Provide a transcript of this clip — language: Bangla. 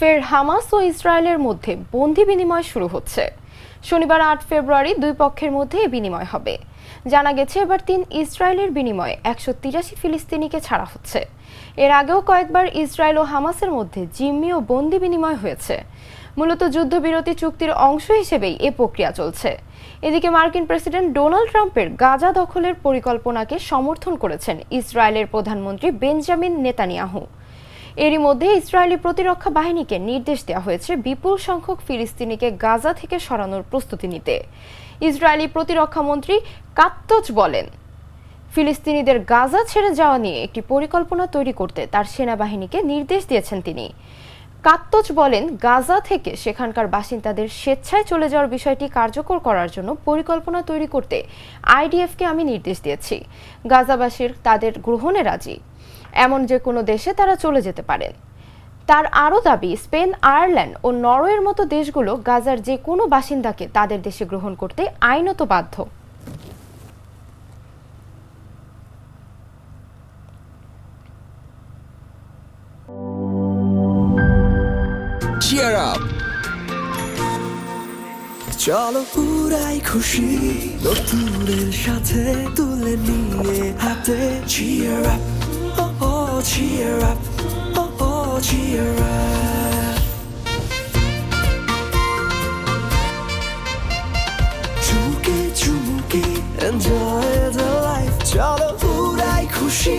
ফের হামাস ও ইসরায়েলের মধ্যে বন্দি বিনিময় শুরু হচ্ছে। শনিবার আট ফেব্রুয়ারি দুই পক্ষের মধ্যে বিনিময় হবে। জানা গেছে, এবার তিন ইসরায়েলের বিনিময়ে একশো তিরাশি ফিলিস্তিনিকে ছাড়া হচ্ছে। এর আগেও কয়েকবার ইসরায়েল ও হামাসের মধ্যে জিম্মি ও বন্দি বিনিময় হয়েছে। মূলত যুদ্ধবিরতি চুক্তির অংশ হিসেবেই এ প্রক্রিয়া চলছে। এদিকে মার্কিন প্রেসিডেন্ট ডোনাল্ড ট্রাম্পের গাজা দখলের পরিকল্পনাকে সমর্থন করেছেন ইসরায়েলের প্রধানমন্ত্রী বেঞ্জামিন নেতানিয়াহু। এরই মধ্যে ইসরায়েলি প্রতিরক্ষা বাহিনীকে নির্দেশ দেওয়া হয়েছে বিপুল সংখ্যক ফিলিস্তিনিকে গাজা থেকে সরানোর প্রস্তুতি নিতে। ইসরায়েলি প্রতিরক্ষা মন্ত্রী কাত্তজ বলেন, ফিলিস্তিনিদের গাজা ছেড়ে যাওয়া নিয়ে একটি পরিকল্পনা তৈরি করতে তার সেনাবাহিনীকে নির্দেশ দিয়েছেন তিনি। কাত্তজ বলেন, গাজা থেকে সেখানকার বাসিন্দাদের স্বেচ্ছায় চলে যাওয়ার বিষয়টি কার্যকর করার জন্য পরিকল্পনা তৈরি করতে আইডিএফকে আমি নির্দেশ দিয়েছি। গাজাবাসীর তাদের গ্রহণে রাজি। এমন যে কোনো দেশে তারা চলে যেতে পারেন তার আরও দাবি, স্পেন, আয়ারল্যান্ড ও নরওয়ের মতো দেশগুলো গাজার যে কোনো বাসিন্দাকে তাদের দেশে গ্রহণ করতে আইনত বাধ্য। Cheer up চলো পুরাই খুশি নতুনের সাথে তুলে নিয়ে হাতে oh oh cheer up oh oh cheer up চুমুকে চুমুকে enjoy the life চলো পুরাই খুশি